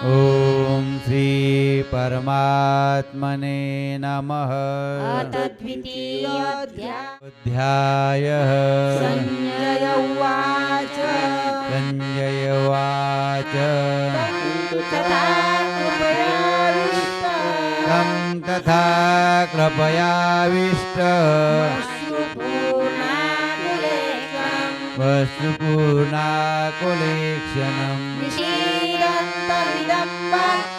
ॐ श्री परमात्मने नमः। तद्वितीयोऽध्याय अध्यायः। संजय उवाच। सञ्जय उवाच। कृपयाविष्ट तं तथा कृपयाविष्ट अश्रुपूर्णाकुलेक्षणम् वस्तुपूर्णाकुलेक्षणम्।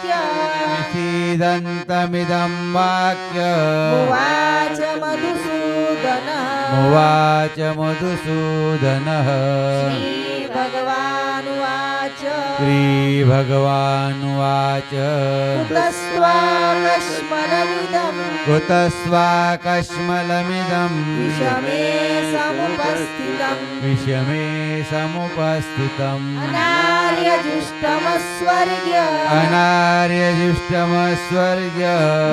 वाक्यम् निषीदन्तमिदं वाक्य। उवाच मधुसूदनः। उवाच मधुसूदनः। श्रीभगवानुवाच श्रीभगवानुवाच। कुतस्त्वाकश्मलमिदम् कुतस्वाकश्मलमिदं विषमे समुपस्थितम्। विषमे समुपस्थितम्। अनार्यजुष्टमस्वर्ग्य अनार्यजुष्टमस्वर्ग्य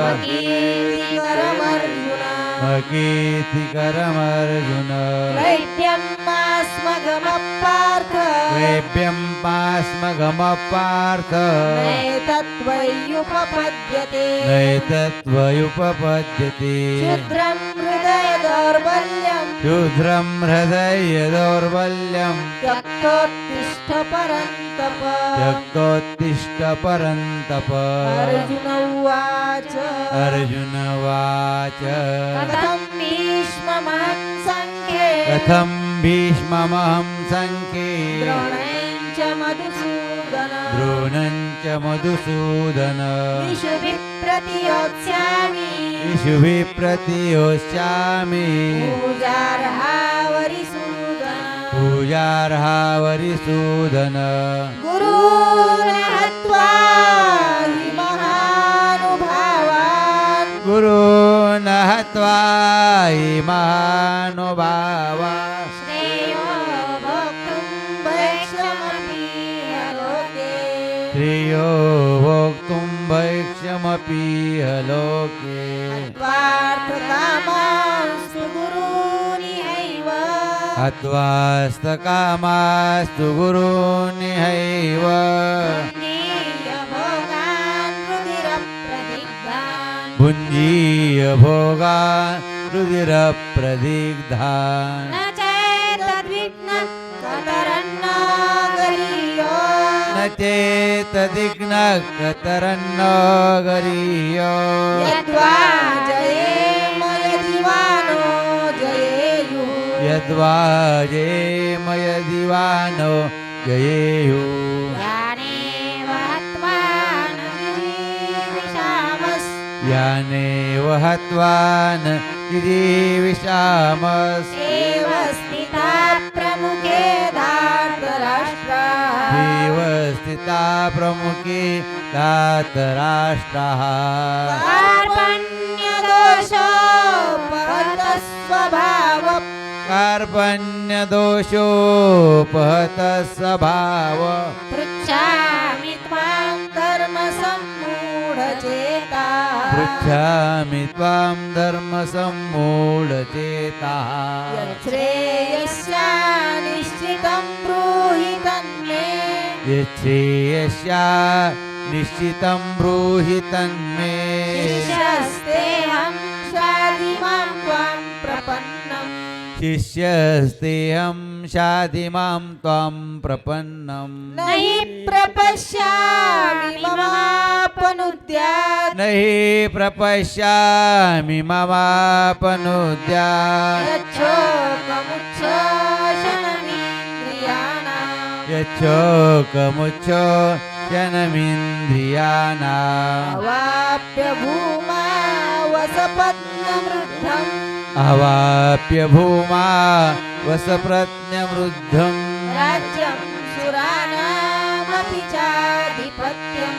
मकीर्तिकरमर्जुन अकीर्तिकरमर्जुन क्लैप्यं क्लेभ्यं पास्मगमपार्थ। नैतत्त्वय्युपपद्यते नैतत्त्वयुपपद्यते। क्षुद्रं हृदय दौर्बल्यं शूद्रं हृदय दौर्बल्यं त्यक्तोत्तिष्ठ परन्तप त्यक्तोत्तिष्ठ परन्तप अर्जुन उवाच। अर्जुन वाच कथं भीष्ममहं सङ्ख्ये कथं भीष्ममहं सङ्ख्ये। द्रोणं च मधुसूदन। द्रोणं च मधुसूदन। विषुभिः प्रतियोत्स्यामि इषुभिः प्रतियोष्यामि पूजार्हावरिसूदन पूजार्हावरिसूदन गुरून् हत्वा हि भैक्षमपि लोके पार्थकामास्तु गुरूनिहैव हत्वास्तकामास्तु गुरूनिहैव भुञ्जीय भोगा रुधिरप्रदिग्धान्। न चेतदिग्नः कतरन्न गरीयो यद्वा जयेम यदिवानो जयेयुः यद्वा जेमय दिवानो जयेयुः ज्ञानेव हत्वा न जीविषामस् यानेव हत्वान् गिरीविषामस् एव स्थिता प्रमुखे कार्पण्यदोषोपहतस्वभाव कार्पण्यदोषोपहत स्वभाव पृच्छामि त्वां धर्मसम्मूढचेता पृच्छामि त्वां धर्मसम्मूढचेताः यच्छ्रेयस्या निश्चितं ब्रूहि तन्मे यच्छ्रेयस्या निश्चितं ब्रूहि तन्मे। शिष्यस्तेऽहं शाधिमां त्वां प्रपन्नम्। शिष्यस्तेऽहं शाधिमां त्वां प्रपन्नम्। न हि प्रपश्यामि न हि प्रपश्यामि ममापनुद्या यच्छोकमुच्छो। जनमिन्द्रियाणाम् अवाप्य भूमा वसपत्नमृद्धम् अवाप्य भूमा वसप्रज्ञवृद्धम् राज्यं सुराणामपि चाधिपत्यम्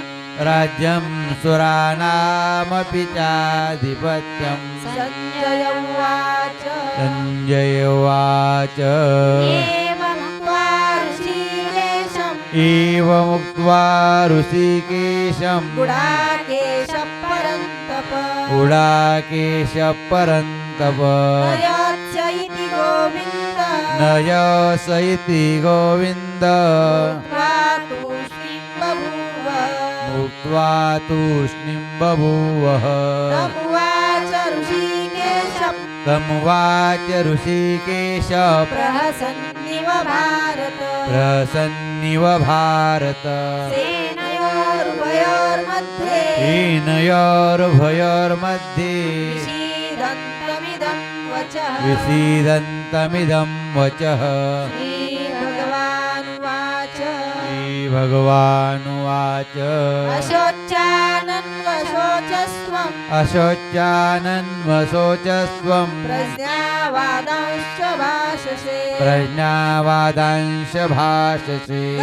राज्यं सुराणामपि चाधिपत्यम् सञ्जय उवाच सञ्जय उवाच एवमुक्त्वा ऋषिकेशम् एवमुक्त्वा ऋषिकेशम्। गुडाकेश परन्तप गुडाकेश परन्तप नयोत्स्य इति गोविन्द न यस इति गोविन्द त्वा तूष्णीं बभूव तमुवाच ऋषिकेश ऋषिकेश प्रहसन्निव भारत प्रसन्निव भारत। सेनयोरुभयोर्मध्ये। हीनयोरुभयोर्मध्ये विषीदन्तमिदं वचः। विसीदन्तमिदं वचः। श्रीभगवानुवाच। श्रीभगवानुवाच। अशोच्यानन्वशोचस्त्वं अशोच्यानन्वशोचस्त्वं प्रज्ञावादांश्च भाषसे। प्रज्ञावादांश भाषसे।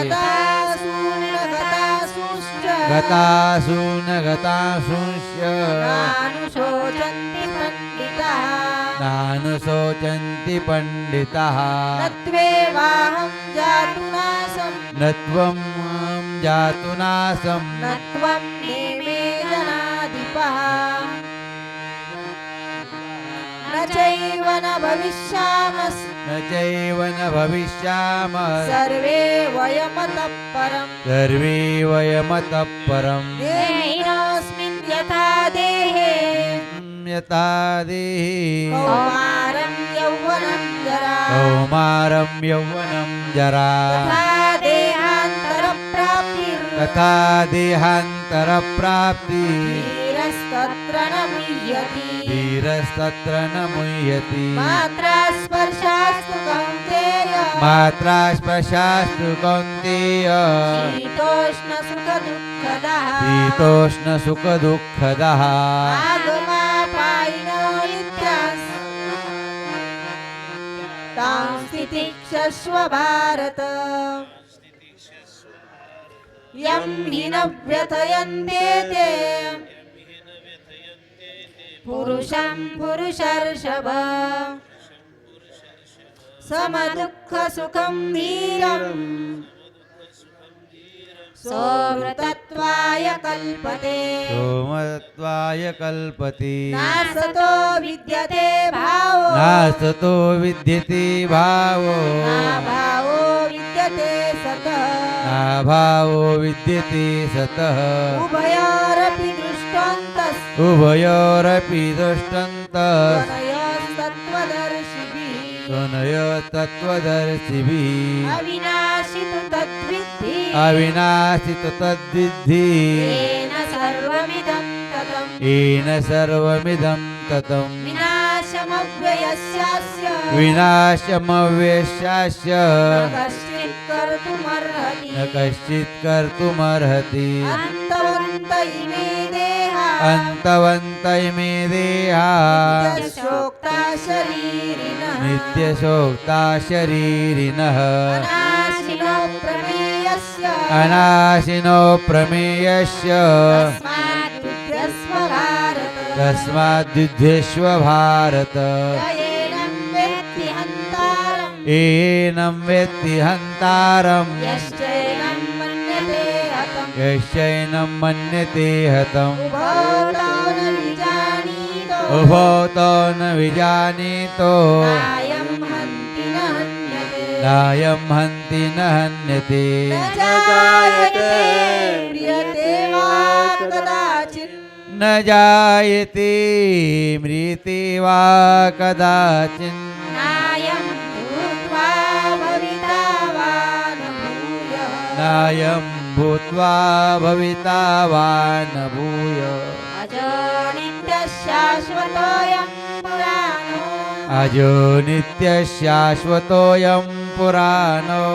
गतासु न गतासूंश्च। नानुशोचन्ति पण्डिताः। नानुशोचन्ति पण्डिताः। न जातुनासं न त्वं मां जातु नासं न त्वं चैव न भविष्यामस् न चैव न भविष्यामः सर्वे वयमतः परम्। सर्वे वयमतः परम्। देहिनोऽस्मिन् यथा देहे। यथा देहि। कौमारं यौवनं जरा। कौमारं यौवनं जरा। तथा देहान्तरप्राप्ति। धीरस्तत्र न मुह्यति धीरस्तत्र न मुह्यति मात्रा स्पर्शास्तु कौन्तेय मात्रा स्पर्शास्तु कौन्तेय शीतोष्णसुखदुःखदः। शीतोष्णसुखदुःखदः। आगमापायिनो नित्यास्। तां स्थितिक्षस्व भारत यं हि न व्यथयन्ते ते पुरुषं पुरुषर्षभ। समदुःखसुखं धीरम् सोमृतत्वाय कल्पते। सोमत्वाय कल्पति। नासतो विद्यते भावो। नासतो विद्यते भावो। नाभावो विद्यते सतः। नाभावो विद्यते सतः। दृष्टान्तस् उभयोरपि दृष्टन्तः तत्त्वदर्शिभिः अविनाशि तु तद्विद्धि अविनाशि तु तद्विद्धि येन सर्वमिदं ततम् येन सर्वमिदं विनाशमव्ययस्यास्य न कश्चित् कर्तुमर्हति। अन्तवन्त इमे अन्तवन्त इमे देहा शोक्ता शरीरिणः नित्यशोक्ता शरीरिणः अनाशिनो प्रमेयस्य तस्माद्युध्यस्व भारत एनं वेत्ति हन्तारम्। यश्चैनं मन्यते हतम्। उभौ तौ न विजानीतो नायं हन्ति न हन्यते। न जायते म्रियते वा कदाचित्। न जायते म्रियते वा कदाचिन् नायं भूत्वा भविता वा न भूयः पुराणो। अजो नित्यशाश्वतोऽयं पुराणो।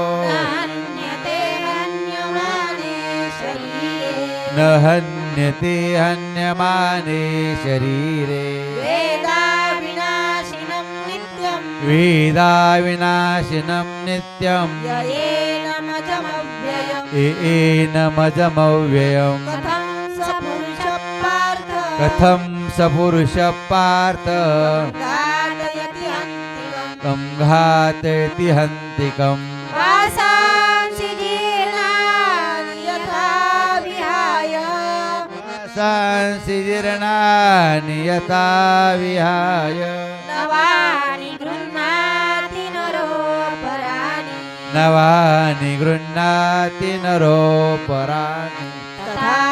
न हन्यते हन्यमाने शरीरे। वेदाविनाशिनं नित्यं। वेदा विनाशिनं नित्यं। येनमजमव्ययम् कथं स पुरुषः पार्थ। कं घातयति हन्तिकम्। वासांसि जीर्णानि यथा विहाय। सांसि जीर्णानि यथा विहाय। नवानि गृह्णाति नरोपराणि नवानि गृह्णाति नरोपराणि तथा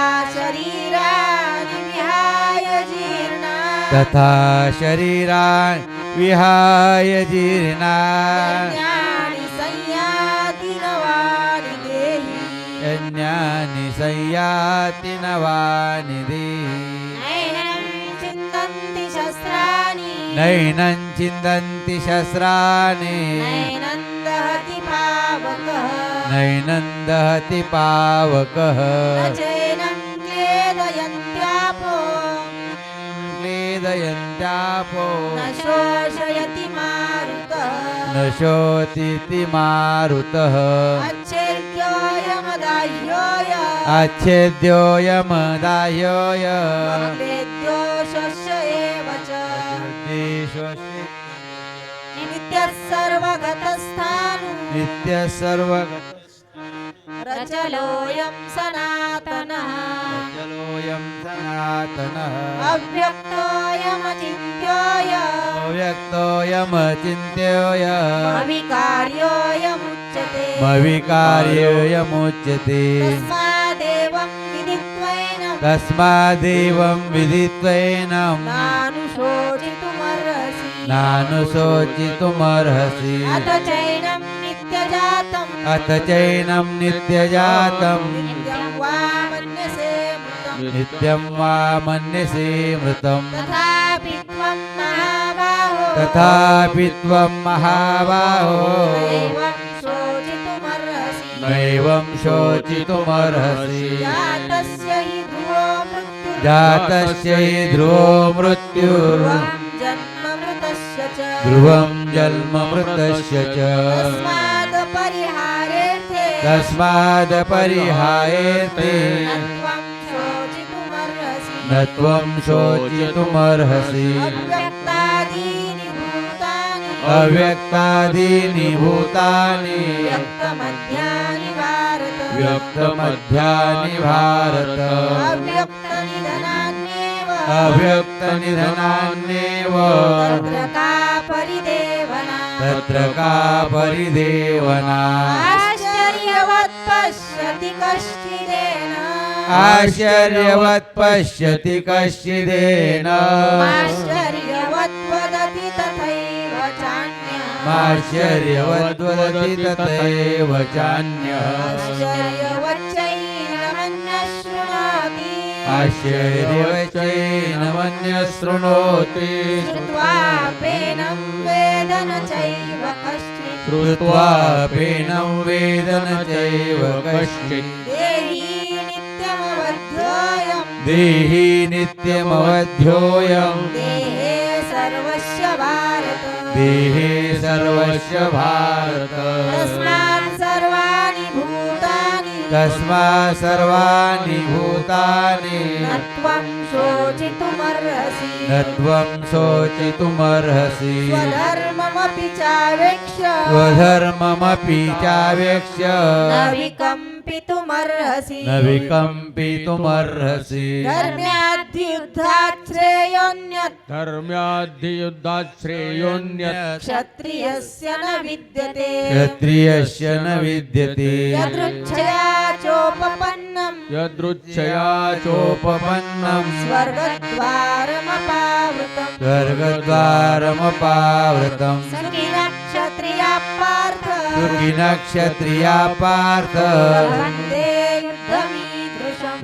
तथा शरीरान् विहाय जीर्णा ज्ञानि संयाति नवानि नैनं चिन्तन्ति शस्त्राणि। नैनं दहति पावकः। क्लेदयन्त्यापो न शोषयति मारुतः। न शोतीति मारुतः। अच्छेद्योऽयमदाह्योय अच्छेद्योऽयमदाह्योय वेद्यो शस्य एव च। नित्यः नित्यः रचलोऽयं सनातनः। चलोऽयं सनातनः अव्यक्तोऽयमचिन्त्योय व्यक्तोऽयमचिन्त्योय मविकार्योऽयमुच्यते। तस्मादेवं विदित्वैनं। तस्मादेवं विदित्वैनं। नानुशोचितुमर्हसि नानुशोचितुमर्हसि अथ चैनं नित्यजातम्। अथ चैनं नित्यजातं नित्यं वा मन्यसे मृतम्। तथापि त्वं महाबाहो। नैवं शोचितुमर्हसि। जातस्य हि ध्रुवो मृत्युः। ध्रुवो मृत्युर् ध्रुवं जन्ममृतस्य च। ध्रुवं न त्वं शोचितुमर्हसि। अव्यक्तादीनि भूतानि व्यक्तमध्यानि भारत। अव्यक्तनिधनान्येव। तत्र का परिदेवना आश्चर्यवत् पश्यति कश्चिदेन। आश्चर्यवत् पश्यति कश्चिदेन। आश्चर्यवद्वदति तथैव चान्यः। आश्चर्यवच्चैनमन्यः शृणोति आश्चर्यवचैनमन्यः शृणोति श्रुत्वापेनं वेद न चैव कश्चित्। श्रुत्वापेनं वेद न चैव कश्चित्। देही नित्यमवध्योऽयं देहि सर्वस्य भारत। देहे सर्वस्य भारत। तस्मात् सर्वाणि भूतानि। तस्मात् सर्वाणि भूतानि। न त्वं शोचितुमर्हसि। न त्वं शोचितुमर्हसि। स्वधर्ममपि चावेक्ष्य। स्वधर्ममपि चावेक्ष्य। न विकम्पितुमर्हसि न विकम्पितुमर्हसि। धर्म्याद्युद्धात् श्रेयोऽन्यत् धर्म्याद्धियुद्धात् श्रेयोऽन्यत् क्षत्रियस्य न विद्यते। क्षत्रियस्य न विद्यते। यदृच्छया चोपपन्नं यदृच्छया चोपपन्नं स्वर्गद्वारमपावृतम्। स्वर्गद्वारमपावृतम्। पार्थ। सुखिनक्षत्रिया पार्थ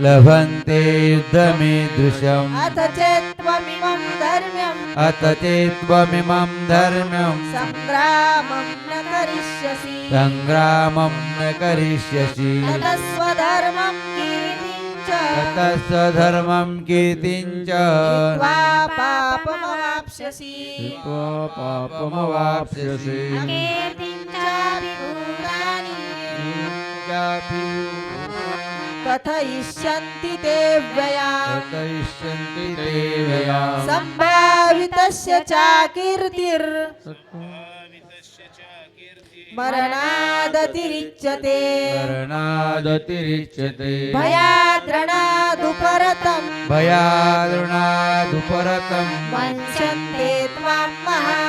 लभन्ते युद्धमीदृशम्। अथ चेत्त्वमिमं धर्म्यम्। अथ चेत्त्वमिमं धर्म्यं सङ्ग्रामं न करिष्यसि। सङ्ग्रामं न करिष्यसि। स्वधर्मं कीर्तिं च स्वधर्मं कीर्तिं च पापमवाप्स्यसि। पापमवाप्स्यसि कथयिष्यन्ति ते व्ययाम् कथयिष्यन्ति ते व्ययाम् सम्भावितस्य चाकीर्तिर् मरणादतिरिच्यते। मरणादतिरिच्यते। भयाद्रणादुपरतम्। भयादृणादुपरतं वंशन्ते त्वां महारथः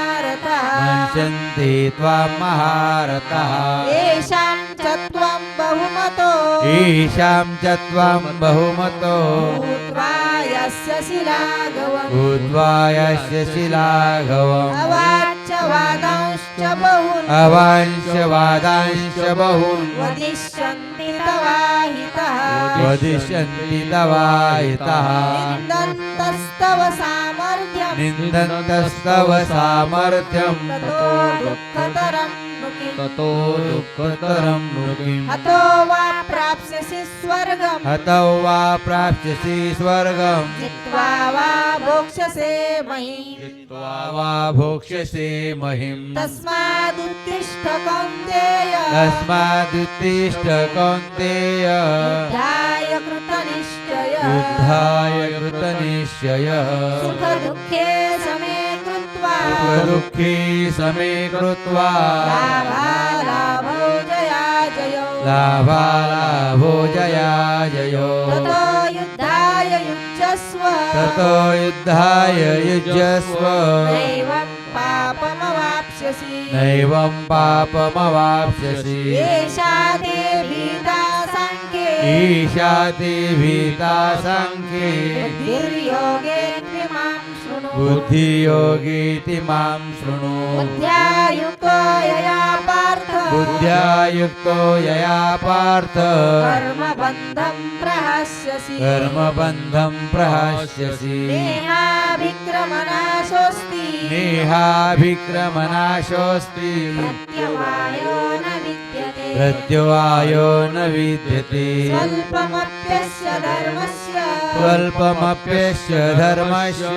वंशन्ति त्वां महारथः येषां च त्वं बहुमतो। ईशां च त्वां बहुमतो। भूत्वा यस्य शिलागवम् भूत्वा यस्य शिलाघवम् अवाच्य वादांश्च बहून्। वदिष्यन्ति तवाहितः। वदिष्यन्ति तवाहितः। निन्दन्तस्तव सामर्थ्यम् निन्दन्तस्तव सामर्थ्यं ततो दुःखतरम्। ततो दुःखतरं किम् हतो वा प्राप्स्यसि स्वर्गम्। हतौ वा प्राप्स्यसि स्वर्गम्। जित्वा वा भोक्ष्यसे मयि जित्वा वा भोक्ष्यसे महिम् तस्मादुत्तिष्ठ कौन्तेय। तस्मादुत्तिष्ठ कौन्तेय। ध्याय कृतनिश्चय। युद्धाय कृतनिश्चय। सुखदुःखे समे दुःखी समे कृत्वा लाभालाभौ जया जयो लाभालाभो जया जयो ततो युद्धाय युज्यस्व। ततो युद्धाय युज्यस्व। नैवं पापमवाप्स्यसि। नैवं पापमवाप्स्यसि। एषा ते भीता सङ्ख्ये ईशा ते भीता सङ्ख्ये बुद्धियोगीति मां शृणु। बुद्ध्या युक्तो यया पार्थ। बुद्ध्या युक्तो यया पार्थ। कर्मबन्धं प्रहस्यसि। कर्मबन्धं प्रहास्यसि। नेहाभिक्रमनाशोऽस्ति। नेहाभिक्रमनाशोऽस्ति। प्रत्यवायो न प्रत्यवायो न विद्यते। स्वल्पमप्यस्य धर्मस्य। स्वल्पमप्यस्य धर्मस्य।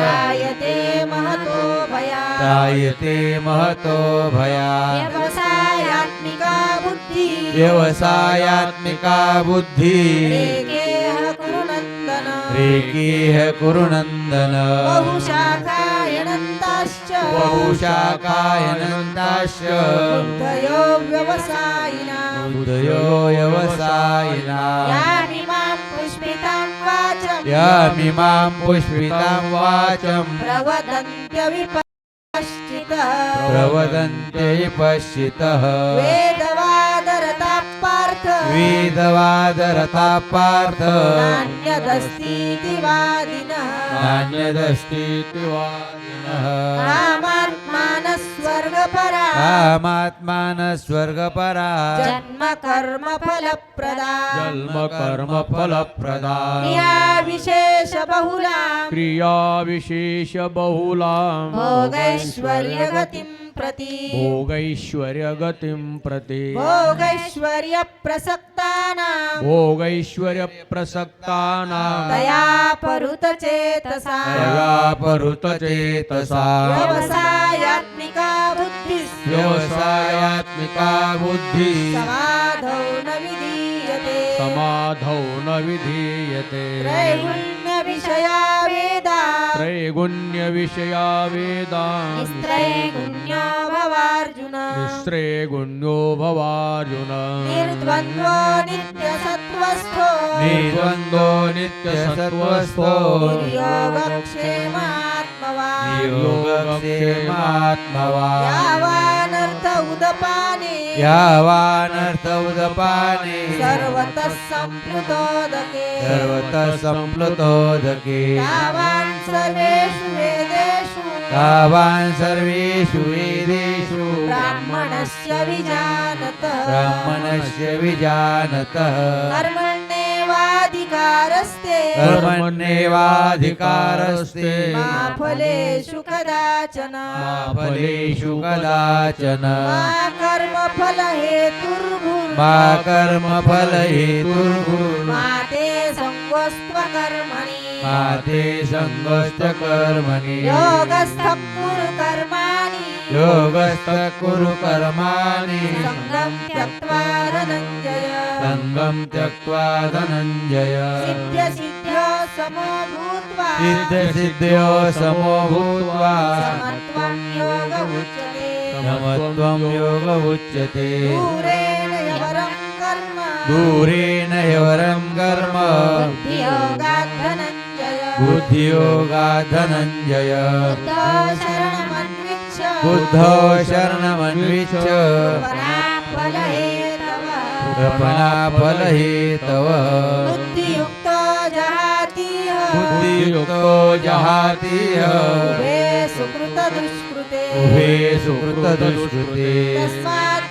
त्रायते महतो भयात् त्रायते महतो भयात् व्यवसायात्मिका बुद्धि। व्यवसायात्मिका बुद्धिः। रेकेह कुरु नन्दन रेकीह कुरुनन्दन। बहुशाखायनन्ताश्च बहुशाखायनन्ताश्च बुद्धयो व्यवसायिना। बुद्धयो व्यवसायिना। यामिमां पुष्पितां वाचम् यामिमां पुष्पितां वाचम् प्रवदन्त्यविपश्चितः प्रवदन्ते पश्यतः वेदवादरता पार्थ वेदवादरता पार्थ नान्यदस्तीति वादिनः। नान्यदस्तीति वादिनः। कामात्मान स्वर्गपरा जन्म कर्म फलप्रदा जन्म कर्म फलप्रदा क्रिया विशेष बहुला क्रिया विशेष बहुला भोगैश्वर्यगतिं प्रति। भोगैश्वर्य गतिं प्रति। भोगैश्वर्य प्रसक्तानां भोगैश्वर्य प्रसक्तानां तया परुत चेतसा तया परुत चेतसा व्यवसायात्मिका बुद्धिः व्यवसायात्मिका बुद्धिः समाधौ न विधीयते। समाधौ न विधीयते। त्रैगुण्यविषया वेदा। त्रैगुण्यविषया वेदा। निस्त्रैगुण्यो भवार्जुन। निस्त्रेगुण्यो भवार्जुन। निर्द्वन्द्वो नित्यसत्त्वस्थो। निर्द्वन्द्वो नित्यसत्त्वस्थो। योगक्षेमात्मवान् योगक्षेमात्मवान् यावानर्थ उदपाने यावानर्थ उदपाने सर्वतः सम्प्लुतोदके सर्वतः सम्प्लुतोदके यावान् सर्वेषु वेदेषु। तावान् सर्वेषु वेदेषु। ब्राह्मणस्य विजानत। ब्राह्मणस्य विजानतः। कर्मण्येवाधिकारस्ते कर्मण्येवाधिकारस्ते मा फलेषु कदाचन। मा फलेषु कदाचन मा कर्मफलहेतुर्भुर् मा कर्मफलहेतुर्भुर् मा ते सङ्गोस्त्वकर्मणि मा ते सङ्गश्च कर्मणि। योगस्थः कुरु कर्माणि। योगस्थः कुरु कर्माणि। सङ्गं त्यक्त्वा सङ्गं त्यक्त्वा धनञ्जय। सिद्ध्यसिद्ध्यो समो भूत्वा। सिद्धसिद्ध्यो समो भूत्वा। समत्वं योग उच्यते समत्वं योग उच्यते दूरेण यवरं कर्म। दूरेण ह्यवरं कर्म। बुद्धियोगात् धनञ्जय बुद्धियोगा धनञ्जय बुद्धो शरणमन्विच्छ। बुद्धौ शरणमन्विच्छ पराफलहेतवः अर्पणाफलहेतव बुद्धियुक्तो जहातीह। बुद्धियुक्तो जहातीह। उभे सुकृतदुष्कृते। उभे सुकृतदुष्कृते।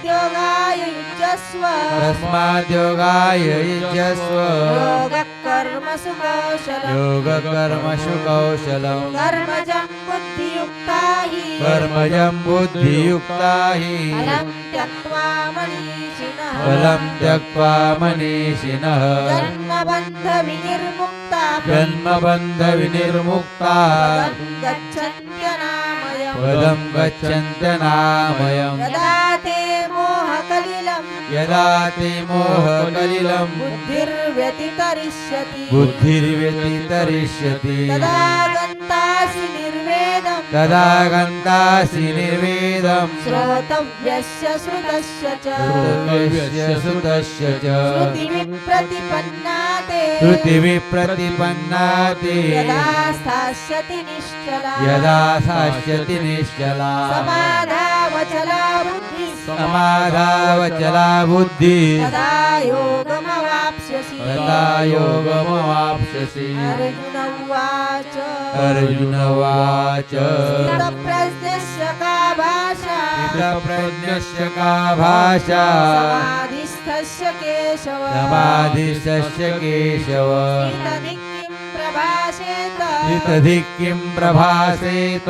तस्माद्योगाय युज्यस्व तस्माद्योगाय युज्यस्व योगकर्मसु कौशलम् योगकर्मसु कौशलम् कर्मजं बुद्धियुक्ता हि कर्मजं बुद्धियुक्ता हि फलं त्यक्त्वा मनीषिणः। फलं त्यक्त्वा मनीषिणः। जन्मबन्धविनिर्मुक्ता। जन्मबन्धविनिर्मुक्ता। पदं गच्छन्त्यनामयम्। पदं गच्छन्त्यनामयम्। यदा ते मोहकलिलं यदा ते मोहकलिलं बुद्धिर्व्यतितरिष्यति। बुद्धिर्व्यतितरिष्यति। तदा गन्तासि तदा श्रोतव्यस्य श्रुतस्य च। श्रुतस्य च। श्रुतिविप्रतिपन्ना ते श्रुतिविप्रतिपन्ना ते यदा स्थास्यति निश्चला। यदा सास्यति निश्चला। समाधावचला। समाधावचला बुद्धिः तदा योगमवाप्स्यसि तदा योगमवाप्स्यसि अर्जुन उवाच अर्जुन उवाच स्थितप्रज्ञस्य का भाषा? प्रज्ञस्य का भाषा? समाधिस्थस्य केशव। समाधिशस्य केशव। स्थितधि किं प्रभाषेत।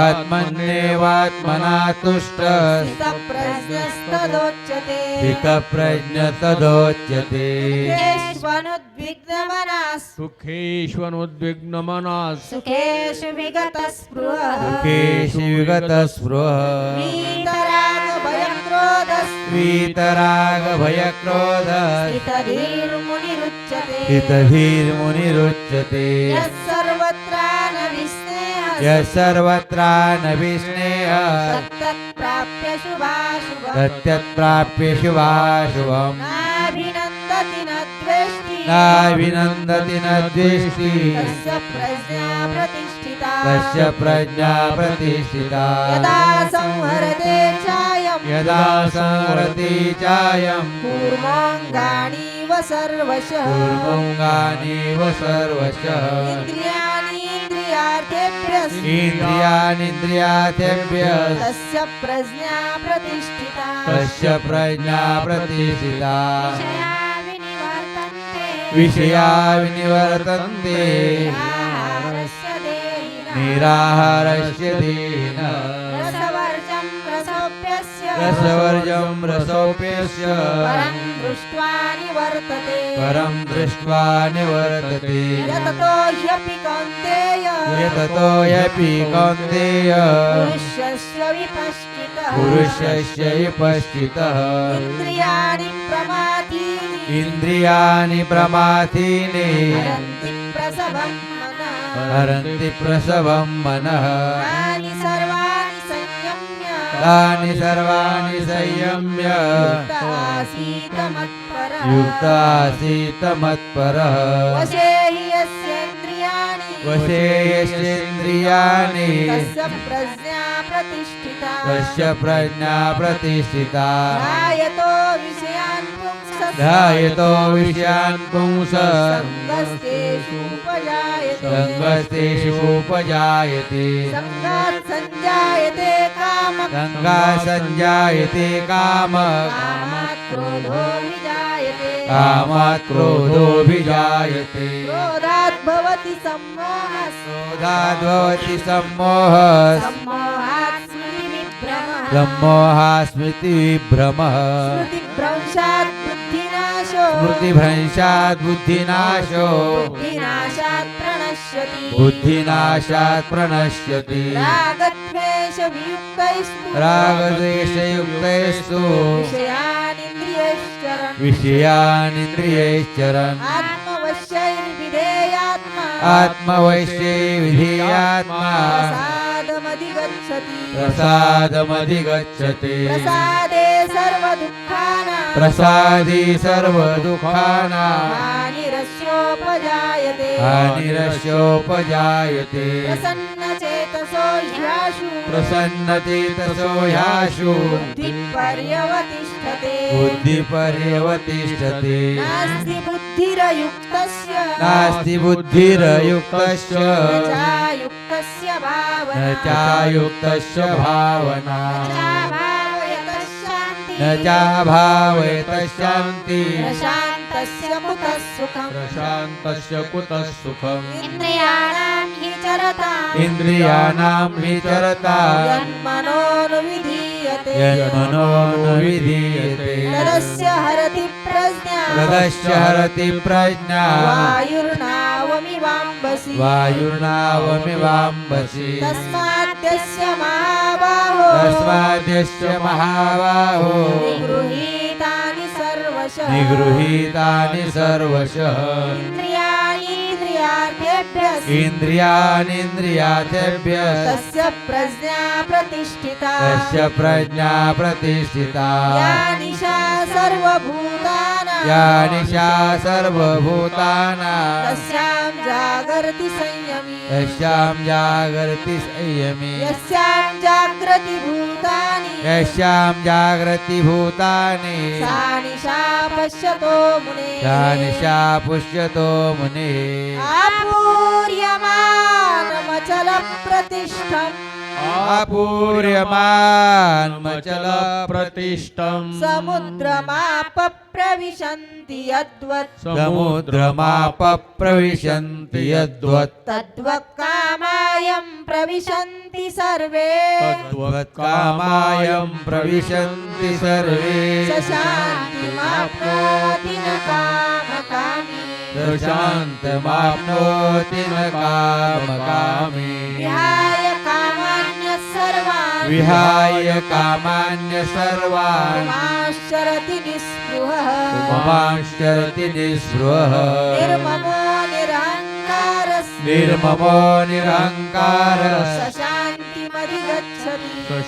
आत्मन्येवात्मना तुष्ट। प्रज्ञ हितप्रज्ञोच्यते स्वनुद्विग्नमना सुखेष्वनुद्विग्नमना सुखेषु विगतस्पृ सुखेषु विगतस्पृतरागभयक्रोधः श्वीतरागभयक्रोधीर्मुनिरुचितधीर्मुनि यः सर्वत्रानविस्नेहः यः सर्वत्रानभिस्नेह तत्तत्प्राप्य शुभाशुभम्। तत्तत्प्राप्य शुभाशुभम्। नाभिनन्दति न द्वेष्टि। नाभिनन्दति न द्वेष्टि। तस्य प्रज्ञा प्रतिष्ठिता। तस्य प्रज्ञा प्रतिष्ठिता। यदा संहरते चायम्। यदा संहरति चायम्। कूर्माङ्गाणीव सर्वशः। कुर्मुङ्गानीव सर्वशः। इन्द्रियाणीन्द्रियार्थेभ्यः इन्द्रियानिन्द्रियाभ्यस्य तस्य प्रज्ञा प्रतिष्ठिता। तस्य प्रज्ञा प्रतिष्ठिता। विषया विनिवर्तन्ते। निराहारस्य धेन रसवर्जं रसोऽप्यस्य। परं दृष्ट्वा निवर्तते। परं दृष्ट्वा निवर्तते। यततो ह्यपि कौन्तेय। यततो ह्यपि कौन्तेय। पुरुषस्य विपश्चितः। पुरुषस्य विपश्चितः। इन्द्रियाणि प्रमाथीनि इन्द्रियाणि प्रमाथीनि हरन्ति प्रसवं मनः। हरन्ति प्रसवं तानि सर्वाणि संयम्य। युक्तासीतमत्परः। संयम्युक्तासित मत्परः वशेषेन्द्रियाणि तस्य प्रज्ञा प्रतिष्ठिता। ध्यायतो विषयान् पुंस सङ्गस्तेषु उपजायते सङ्गस्तेषु उपजायते सङ्गात् सञ्जायते कामः गङ्गा सञ्जायते काम कामात् क्रोधो विजायते कामात् क्रोधोऽभिजायते क्रोधात् भवति सम्मोहः क्रोधाद्भवति सम्मोह सम्मोहात् स्मृतिविभ्रमः सम्मोहा स्मृतिविभ्रमः स्मृतिभ्रंशात् बुद्धिनाशो स्मृतिभ्रंशात् बुद्धिनाशो। बुद्धिनाशात् प्रणश्यति। बुद्धिनाशात् प्रणश्यति। रागद्वेषयुक्तैस्तु। विषयानिन्द्रियैश्चरन्। विषयानिन्द्रियैश्चरन्। आत्मवश्यैर्विधेयात्मा। आत्मवैश्ये विधेयात्मा प्रसादमधिगच्छति। प्रसादमधिगच्छति। प्रसादे प्रसादी सर्वदुःखानां। हानिरस्योपजायते हानिरस्योपजायते प्रसन्नचेतसो ह्याशु। प्रसन्नचेतसो ह्याशु। बुद्धिपर्यवतिष्ठते। बुद्धिपर्यवतिष्ठते। नास्ति बुद्धिरयुक्तस्य। नास्ति बुद्धिरयुक्तस्य। न भावना। चायुक्तस्य भावना। न न चाभावयतः शान्तिः चाभावयतः शान्ति न शान्तस्य कुतः सुखम्? प्रशान्तस्य कुतः सुखम्? इन्द्रियाणां हि चरताम् इन्द्रियाणां विधीयते तदस्य हरति प्रज्ञा। हरति प्रज्ञा। वायुर्नावमिवाम्बसि। वायुर्नावमिवाम्बसि। तस्माद्यस्य महाबाहो तस्माद्यस्य महाबाहो। निगृहीतानि सर्वशः। निगृहीतानि सर्वशः। इन्द्रियाणीन्द्रियार्थेभ्यः तस्य प्रज्ञा प्रतिष्ठिता। तस्य प्रज्ञा प्रतिष्ठिता। या निशा सर्वभूतानां या निशा सर्वभूतानां। तस्यां जागर्ति संयमी। यस्यां जागर्ति संयमी। यस्यां जाग्रति भूतानि। यस्यां जागृति भूतानि। सा निशा पश्यतो मुने। सा निशा पुष्यतो मुनिः। आपूर्यमानमचल प्रतिष्ठम् आपूर्यमान्मचल प्रतिष्ठम् समुद्रमाप प्रविशन्ति यद्वत् समुद्रमाप प्रविशन्ति यद्वत् तद्वक्कामायं प्रविशन्ति सर्वे तद्वत्कामायं प्रविशन्ति सर्वे स शान्तिमाप्नोति न कामकामी शान्तमाप्नोति न कामकामी विहाय कामान्यः सर्वान् विहाय कामान्य सर्वान् माश्चरति निःस्पृहः। ममाश्चरति निःस्पृहः। निर्ममो निरहङ्कारः निर्ममो निरहङ्कारः स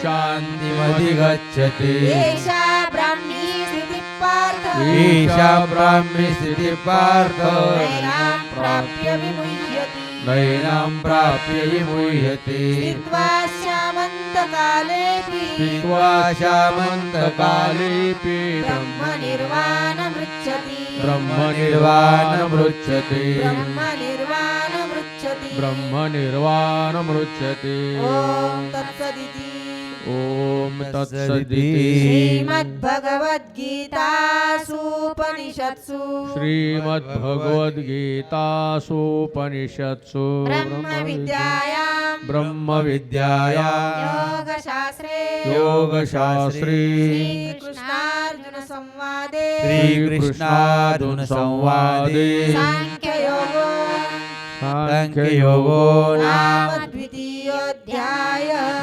शान्तिमधिगच्छति एषा ब्राह्मी स्थितिः पार्थ। ईशा ब्राह्मी स्थितिः पार्थ। नैनां प्राप्य विमुह्यति। नैनां प्राप्य विमुह्यति श्यामन्तकालेऽपि स्थित्वा शामन्तकालेऽपि ब्रह्मनिर्वाणमृच्छति। ब्रह्मनिर्वाणमृच्छति। ब्रह्मनिर्वाणमृच्छति। ब्रह्मनिर्वाणमृच्छति। ॐ तत्सदिति। ॐ तत्सदिति श्रीमद्भगवद्गीतासूपनिषत्सु। श्रीमद्भगवद्गीतासूपनिषत्सु। ब्रह्मविद्यायां। ब्रह्मविद्याया। योगशास्त्रे। योगशास्त्रे। श्रीकृष्णार्जुनसंवादे। श्रीकृष्णार्जुनसंवादे। साङ्ख्ययोगो। साङ्ख्ययोगो। नाम द्वितीयोऽध्यायः।